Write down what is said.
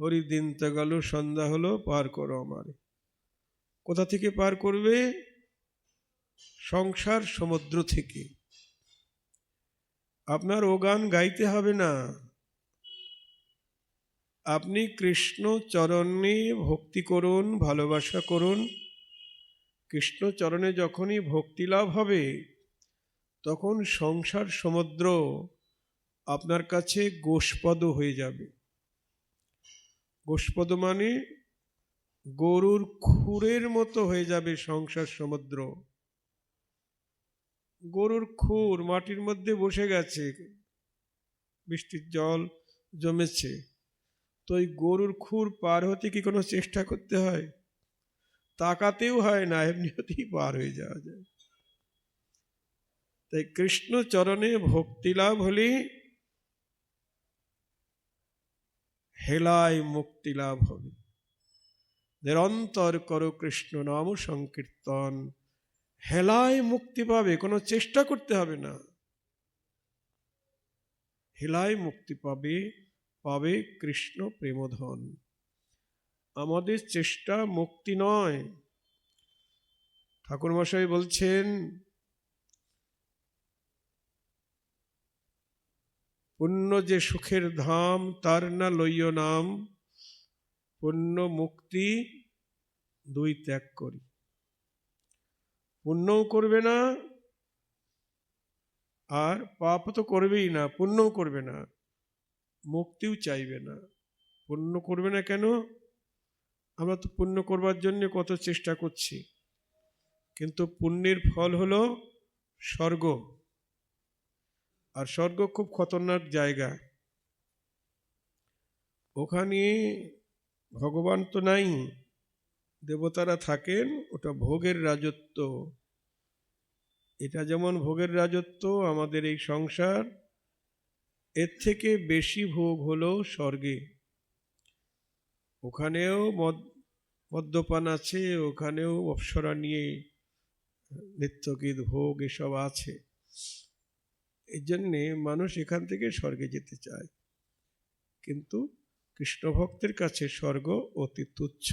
হরি দিন তো গেল সন্ধ্যা হলো পার করো আমার। কোথা থেকে পার করবে? সংসার সমুদ্র থেকে। আপনার ও গান গাইতে হবে না। আপনি কৃষ্ণ চরণে ভক্তি করুন, ভালোবাসা করুন। কৃষ্ণ চরণে যখনই ভক্তি লাভ হবে, তখন সংসার সমুদ্র আপনার কাছে গোষ্পদ হয়ে যাবে। গোষ্পদ মানে গরুর খুরের মতো হয়ে যাবে সংসার সমুদ্র। গরুর খুর মাটির মধ্যে বসে গেছে, বৃষ্টির জল জমেছে। তো ওই গরুর খুর পার হতে কি কোনো চেষ্টা করতে হয়? তাকাতেও হয় না, এমনি হতেই পার হয়ে যাওয়া যায়। তাই কৃষ্ণ চরণে ভক্তি লাভ হলে হেলায় মুক্তি লাভ হবে। নিরন্তর করো কৃষ্ণ নাম সংকীর্তন। হেলায় মুক্তি পাবে, কোনো চেষ্টা করতে হবে না। হেলায় মুক্তি পাবে পাবে কৃষ্ণ প্রেমধন। আমাদের চেষ্টা মুক্তি নয়। ঠাকুরমশাই বলছেন পুণ্য যে সুখের ধাম, তার না লইয় নাম। পুণ্য মুক্তি দুই ত্যাগ করি। পুণ্যও করবে না, আর পাপ তো করবেই না, পুণ্যও করবে না, মুক্তিও চাইবে না। পুণ্য করবে না কেন? আমরা তো পুণ্য করবার জন্য কত চেষ্টা করছি, কিন্তু পুণ্যের ফল হলো স্বর্গ। আর স্বর্গ খুব খতরনাক জায়গা। ওখানে ভগবান তো নাই, দেবতারা থাকেন, ওটা ভোগের রাজত্ব। এটা যেমন ভোগের রাজত্ব, আমাদের এই সংসার, এর থেকে বেশি ভোগ হলো স্বর্গে। ওখানেও মদ, মদ্যপান আছে, ওখানেও অপসরা নিয়ে নিত্যগীত ভোগ এসব আছে। এই জন্যে মানুষ এখান থেকে স্বর্গে যেতে চায়। কিন্তু কৃষ্ণ ভক্তের কাছে স্বর্গ অতি তুচ্ছ।